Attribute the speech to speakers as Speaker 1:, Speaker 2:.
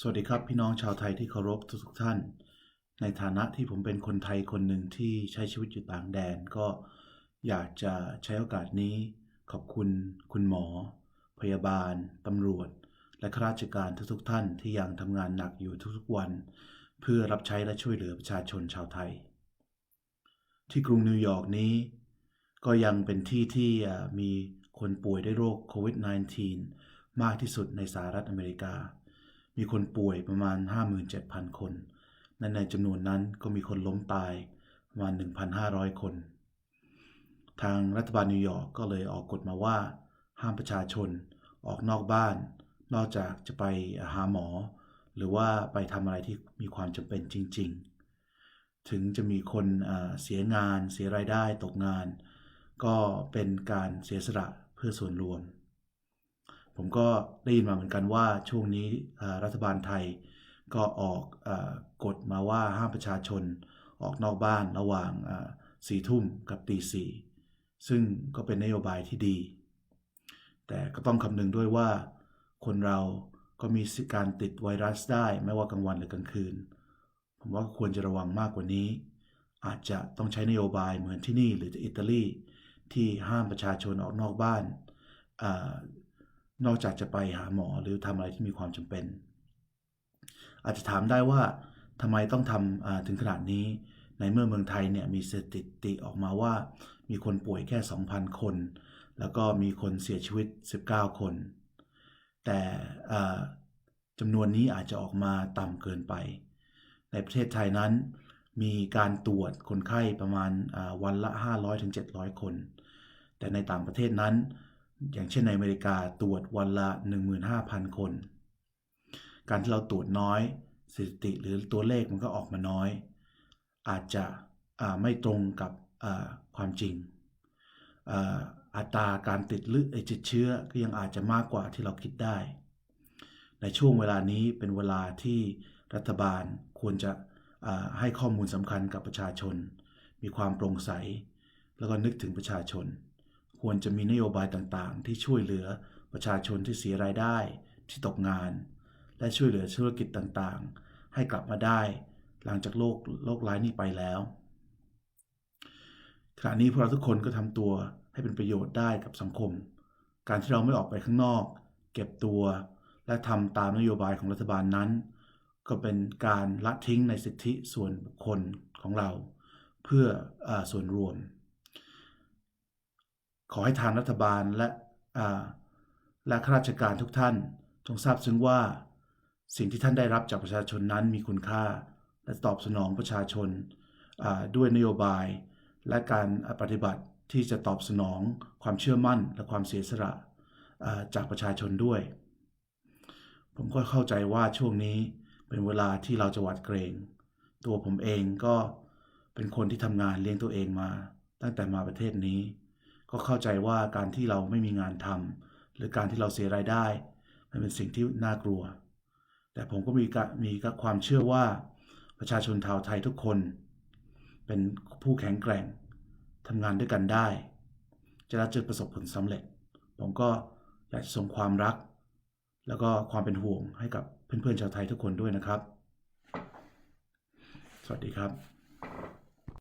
Speaker 1: สวัสดีครับพี่น้องชาวไทยที่เคารพทุกท่าน ในฐานะที่ผมเป็นคนไทยคนหนึ่งที่ใช้ชีวิตอยู่ต่างแดน ก็อยากจะใช้โอกาสนี้ ขอบคุณ คุณหมอ พยาบาลตำรวจ และข้าราชการทุกๆท่านที่ยังทำงานหนักอยู่ทุกๆวัน เพื่อรับใช้และช่วยเหลือประชาชนชาวไทย ที่กรุงนิวยอร์กนี้ ก็ยังเป็นที่ที่มีคนป่วยด้วยโรคโควิด -19 มากที่สุดในสหรัฐอเมริกา มีคนป่วยประมาณ 57,000 คนและในจำนวนนั้นก็มีคนล้มตายประมาณ 1,500 คน ทางรัฐบาลนิวยอร์กก็เลยออกกฎมาว่า ห้ามประชาชนออกนอกบ้าน นอกจากจะไปหาหมอ หรือว่าไปทำอะไรที่มีความจำเป็นจริง ๆ ถึงจะมีคนเสียงาน เสียรายได้ตกงาน ก็เป็นการเสียสละเพื่อส่วนรวม ผมก็ได้ยินมาเหมือนกันว่าช่วงนี้รัฐบาลไทยก็ออกอกฎมาว่าห้ามประชาชนออกนอกบ้านระหว่างสี่ทุ่มกับตีสี่ซึ่งก็เป็นนโยบายที่ดี แต่ก็ต้องคำนึงด้วยว่าคนเราก็มีการติดไวรัสได้ไม่ว่ากลางวันหรือกลางคืน ผมว่าควรจะระวังมากกว่านี้ อาจจะต้องใช้นโยบายเหมือนที่นี่หรืออิตาลีที่ห้ามประชาชนออกนอกบ้าน นอกจากจะไปหาหมอหรือทำอะไรที่มีความจำเป็น อาจจะถามได้ว่าทำไมต้องทำถึงขนาดนี้ ในเมื่อเมืองไทยเนี่ยมีสถิติออกมาว่า มีคนป่วยแค่ 2,000 คน แล้วก็มีคนเสียชีวิต 19 คน แต่จำนวนนี้อาจจะออกมาต่ำเกินไป ในประเทศไทยนั้นมีการตรวจคนไข้ประมาณวันละ 500-700 คน แต่ในต่างประเทศนั้น อย่างเช่นในอเมริกาตรวจวันละ 15,000 คน การที่เราตรวจน้อยสถิติหรือตัวเลขมันก็ออกมาน้อย อาจจะไม่ตรงกับความจริงอัตราการติดหรือติดเชื้อก็ยังอาจจะมากกว่าที่เราคิดได้ ในช่วงเวลานี้เป็นเวลาที่รัฐบาลควรจะให้ข้อมูลสำคัญกับประชาชน มีความโปร่งใส แล้วก็นึกถึงประชาชน ควรจะมีนโยบายต่างๆ ที่ช่วยเหลือประชาชนที่เสียรายได้ที่ตกงาน และช่วยเหลือธุรกิจต่างๆ ให้กลับมาได้ หลังจากโลกโลกร้ายนี้ไปแล้วขณะนี้พวกเราทุกคนก็ทำตัวให้เป็นประโยชน์ได้กับสังคม การที่เราไม่ออกไปข้างนอก เก็บตัว และทำตามนโยบายของรัฐบาลนั้น ก็เป็นการละทิ้งในสิทธิส่วนบุคคลของเรา เพื่ออส่วนรวม อให้ทางรัฐบาลและและข้าราชการทุกท่านจงทราบซึ้งว่า สิ่งที่ท่านได้รับจากประชาชนนั้นมีคุณค่า และตอบสนองประชาชนด้วยนโยบาย และการปฏิบัติที่จะตอบสนองความเชื่อมั่นและความเสียสละจากประชาชนด้วย ผมก็เข้าใจว่าช่วงนี้เป็นเวลาที่เราจะหวัดเกรง ตัวผมเองก็เป็นคนที่ทำงานเลี้ยงตัวเองมา ตั้งแต่มาประเทศนี้ ก็เข้าใจว่าการที่เราไม่มีงานทำหรือการที่เราเสียรายได้ มันเป็นสิ่งที่น่ากลัว แต่ผมก็มีมีความเชื่อว่าประชาชนชาวไทยทุกคน เป็นผู้แข็งแกร่งทำงานด้วยกันได้ จะได้เจอประสบผลสำเร็จ ผมก็อยากจะส่งความรัก แล้วก็ความเป็นห่วงให้กับเพื่อนๆชาวไทยทุกคนด้วยนะครับ สวัสดีครับ